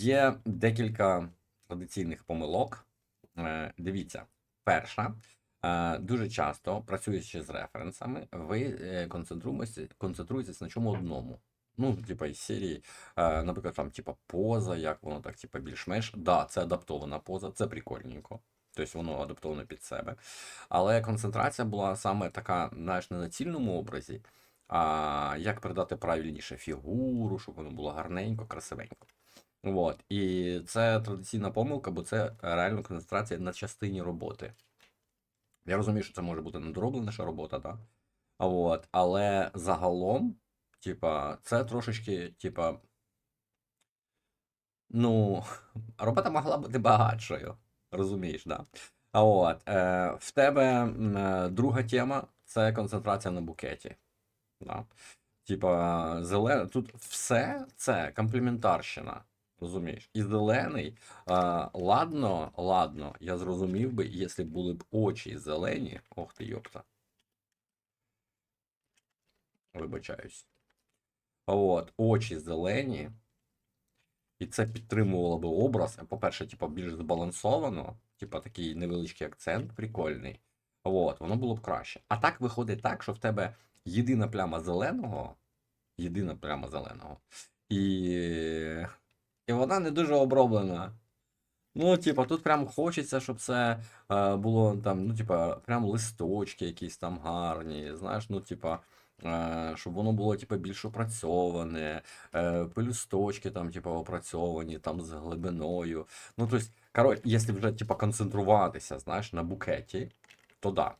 Є декілька традиційних помилок. Е, Дивіться, перша. е, Дуже часто, працюючи з референсами, ви е, концентруєтесь на чому одному. Ну, типа із серії, наприклад, там, типа, поза, як воно так, типа, більш-менш. Да, це адаптована поза, це прикольненько. Тобто воно адаптовано під себе. Але концентрація була саме така, знаєш, не на цільному образі, а як передати правильніше фігуру, щоб воно було гарненько, красивенько. От. І це традиційна помилка, бо це реально концентрація на частині роботи. Я розумію, що це може бути недоробленіша робота, так? От. Але загалом, типа, це трошечки, типа. Ну, робота могла бути багатшою. Розумієш, да? А от, е, в тебе е, друга тема це концентрація на букеті. Да? Типа, зелен... тут все це комплементарщина. Розумієш? І зелений, а, ладно, ладно, я зрозумів би, якщо були б очі зелені. Ох ти йопта. Вибачаюсь. От, очі зелені. І це підтримувало би образ. По-перше, типа, більш збалансовано, типа такий невеличкий акцент, прикольний. От, воно було б краще. А так виходить так, що в тебе єдина пляма зеленого, єдина пляма зеленого. І. І вона не дуже оброблена. Ну, типа, тут прям хочеться, щоб це е, було там, ну, типа, прям листочки якісь там гарні, знаєш, ну, типа, е, щоб воно було, типа, більш опрацьоване, е, пелюсточки там, типа, опрацьовані, там з глибиною. Ну, тобто, коротше, якщо вже, типа, концентруватися, знаєш, на букеті, то да.